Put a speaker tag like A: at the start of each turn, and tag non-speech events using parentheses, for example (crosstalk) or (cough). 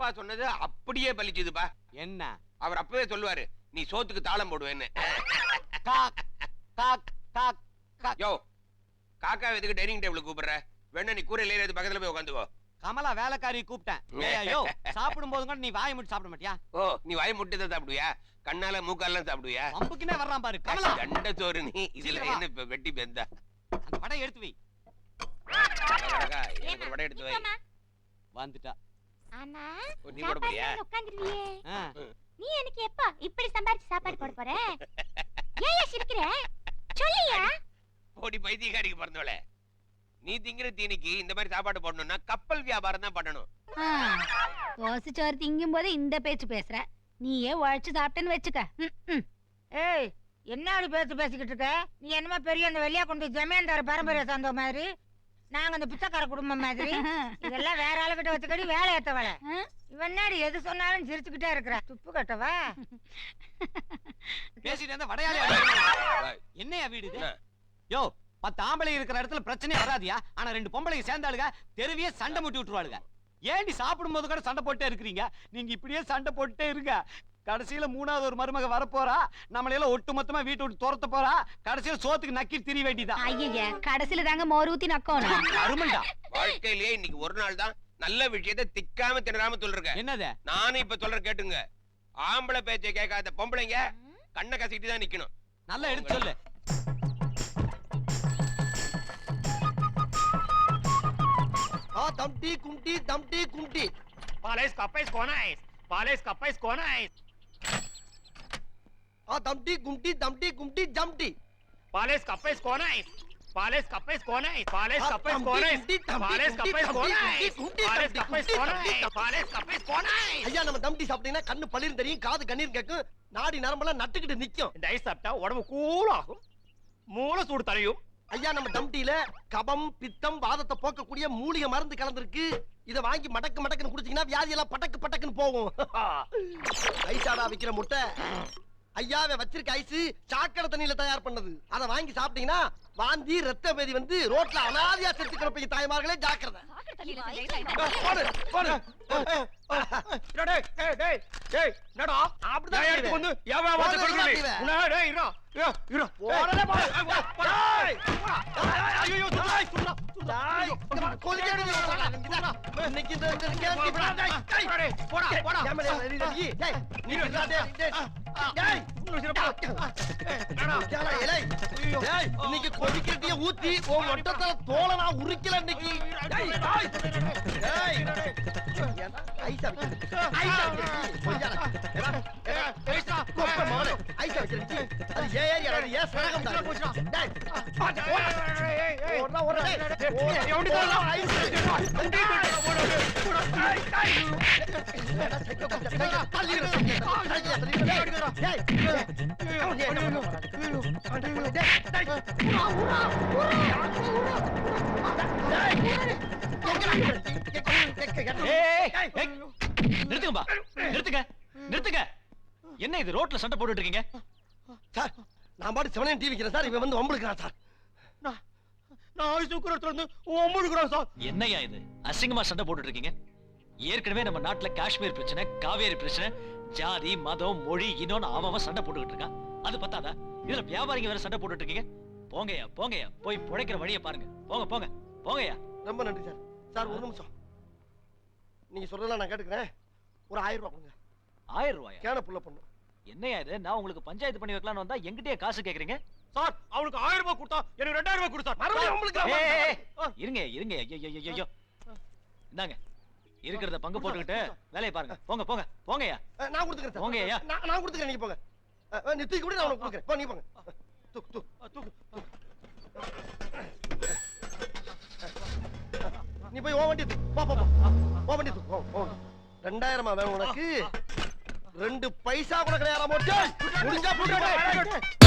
A: அப்பா சொன்னது அப்படியே பலிச்சுதுப்பா
B: என்ன?
A: அவர் அப்பவே சொல்லுவாரு நீ சோத்துக்கு தாளம் போடுவேன்னு.
B: காக் காக் காக்.
A: யோ காக்கா எதுக்கு டைனிங் டேபிள் கூப்பிடுற? வேணா நீ கூரையில ஏறி பக்கத்துல போய் உட்காந்துக்கோ
B: கமலா வேலைக்காரி கூப்பிட்டேன். ஐயோ சாப்பிடும் போது கூட நீ வாயை மட்டும் சாப்பிட மாட்டியா?
A: ஓ நீ வாய் முட்டை தான் சாப்பிடுவியா? கண்ணால மூக்காலாம் சாப்பிடுவியா?
B: பம்புக்குனே வர்றான் பாரு கமலா.
A: கண்ட சோறு நீ. இதுல. என்ன இப்ப வெட்டி பெந்தா?
B: அந்த எடுத்து வை.
A: அழகா, எனக்கு ஒரு வடை எடுத்து வை.
B: வந்துட்டா.
A: ஓ, நீ போட போறியா
B: ஆ,
C: நீ எனக்கு எப்ப இப்படி சம்பாரிச்சு சாப்பாடு போட போற? ஏன் சிரிக்கிற? சொல்லியா?
A: ஓடி பைத்தியக்காரிக்கு பிறந்தவளே. நீ திங்கிற தீனிக்கு இந்த மாதிரி சாப்பாடு போடணும்னா கப்பல் வியாபாரம் தான் பண்ணணும்.
C: தோசை சோறு திங்கும் போது இந்த பேச்சு பேசுற. நீயே உழைச்சு சாப்பிட்டேன்னு வச்சுக்க.
D: ஏய் என்னடி பேச்சு பேசிக்கிட்டு இருக்க? நீ என்னமோ பெரிய அந்த வெளியா கொண்டு ஜமீன்தார் பரம்பரை சார்ந்த மாதிரி நாங்க அந்த பிச்சைக்கார குடும்பம் மாதிரி (laughs) இதெல்லாம் வேற ஆளுகிட்ட வச்சுக்கடி வேலை ஏத்தவள? இவன்னாடி எது சொன்னாலும் சிரிச்சுக்கிட்டே இருக்கிற துப்பு கட்டவா (laughs)
B: பேசிட்டு இருந்தா.
A: ஏய். (laughs)
B: என்னையா வீடு? யோ பத்து ஆம்பளை இருக்கிற இடத்துல பிரச்சனையே வராதியா ஆனா ரெண்டு பொம்பளைங்க சேர்ந்தாளுங்க தெருவியே சண்டை முட்டி விட்டுருவாளுங்க ஏண்டி சாப்பிடும் போது கூட சண்டை போட்டே இருக்கிறீங்க நீங்க இப்படியே சண்டை போட்டுட்டே இருங்க கடைசியில மூணாவது ஒரு மருமக வரப்போறா. நம்மளையெல்லாம் ஒட்டு மொத்தமா வீட்டை விட்டு துரத்த போறா. கடைசியில சோத்துக்கு நக்கி திரிய வேண்டியதா.
C: ஐயய்ய கடைசியில தாங்க மோர் ஊத்தி நக்கணும்.
B: அருமண்டா.
A: வாழ்க்கையிலேயே இன்னைக்கு ஒரு நாள் தான் நல்ல விஷயத்தை திக்காம திணறாம சொல்றேன்
B: என்னது?
A: நானும் இப்ப சொல்றேன் கேட்டுங்க. ஆம்பளை பேச்சை கேட்காத பொம்பளைங்க கண்ணை கசிக்கிட்டு தான் நிக்கணும்.
B: நல்லா எடுத்து சொல்லு.
E: Ah, Dumpty, Kumty, Dumpty, Kumty.
F: Pales capes conais. Pales
E: Ah,
F: capes conais. Pales
E: Ah,
F: capes
E: Dumpty,
F: conais.
E: Dumpty, Dumpty,
F: Pales
E: Dumpty,
F: capes
E: Dumpty,
F: conais.
E: Dumpty,
F: Pales
E: Dumpty,
F: capes
E: Dumpty,
F: conais.
E: Dumpty.
F: Pales capes conais.
E: ஐயா நம்ம தம்டி சாப்பிட்டீங்கன்னா கண்ணு பளிர் தெரியும் காது கண்ணீர் கேட்கும் நாடி நரம்பெல்லாம் நட்டுக்கிட்டு நிக்கும்
F: இந்த ஐஸ் சாப்பிட்டா உடம்பு கூலாகும் மூளை சூடு தரையும்
E: ஐயா நம்ம தம்டியில கபம் பித்தம் வாதத்தை போக்கக்கூடிய மூலிகை மருந்து கலந்திருக்கு இத வாங்கி மடக்கு மடக்குன்னு குடிச்சீங்கன்னா வியாதி எல்லாம் பட்டக்கு பட்டக்குன்னு போகும் ஐசாடா விக்கிற முட்டை ஐயாவை வச்சிருக்க ஐஸ் சாக்கடை தண்ணியில தயார் பண்ணது. அதை வாங்கி சாப்பிட்டீங்கன்னா வாந்தி ரத்த பேதி வந்து ரோட்ல அனாதியா செத்து கிடப்பீங்க தாய்மார்களே ஜாக்கிரதை. போடு, போடு.
F: டேய் டேய் டேய் டேய் என்னடா?
E: அப்படிதான் இன்னைக்கு இந்த ஊத்தி உன் ஒட்டத்துல தோலை நான் உரிக்கல இன்னைக்கு. கொஞ்சம் மகனே, என்ன
B: நிறுத்துங்க நிறுத்துங்க என்ன இது ரோட்ல சண்டை போட்டுட்டு இருக்கீங்க
E: சார் நான் பாட்டு செவனேன் டிவி வைக்கிறேன் சார். இவன் வந்து வம்பிழுக்கிறான் சார்.
F: நான் இருந்து
G: என்னய்யா இது? அசிங்கமா சண்டை போட்டுட்டு இருக்கீங்க ஏற்கனவே நம்ம நாட்டுல காஷ்மீர் பிரச்சனை காவேரி பிரச்சனை ஜாதி மதம் மொழி இன்னொன்னு அவன் சண்டை போட்டுக்கிட்டு இருக்கான். அது பத்தாதா? இதுல வியாபாரிங்க வேற சண்டை போட்டுட்டு இருக்கீங்க போங்கய்யா போங்கய்யா. போய் பிழைக்கிற வழியை பாருங்க. போங்க போங்க. போங்கய்யா.
E: ரொம்ப நன்றி சார். சார் ஒரு நிமிஷம். நீங்க சொல்றதெல்லாம் நான் கேட்டுக்கிறேன். ஒரு ஆயிரம் ரூபாய் கொடுங்க.
G: ஆயிரம் ரூபாயா?
E: கேன புள்ள பொண்ணு.
G: என்னய்யா இது? நான் உங்களுக்கு பஞ்சாயத்து பண்ணி வைக்கலாம்னு வந்தா எங்கிட்டயே காசு கேக்குறீங்க?
F: சார் அவனுக்கு ஆயிரம் ரூபாய் கொடுத்தா எனக்கு ரெண்டாயிரம் ரூபாய் கொடுத்தா
E: மறுபடியும் உங்களுக்கு
G: இருங்க இருங்க. ஐயோ இந்தாங்க. இருக்கிறத பங்கு போட்டுக்கிட்டு வேலையை பாருங்க. போங்க போங்க. போங்கய்யா.
E: நான் கொடுத்துக்கிறேன் சார்.
G: போங்க ஐயா.
E: நான் கொடுத்துக்கிறேன் நீங்க போங்க. நீ தூக்கி கூட நான் உனக்கு கொடுக்குறேன். போ நீ போங்க. தூக்கு தூக்கு தூக்கு நீ போய் ஓ வண்டி தூக்கு. போ போ ஓ வண்டி தூக்கு, போ. ரெண்டாயிரமா வேணும் உனக்கு. ரெண்டு பைசா கூட கிடையாது முடிஞ்சா புட்டு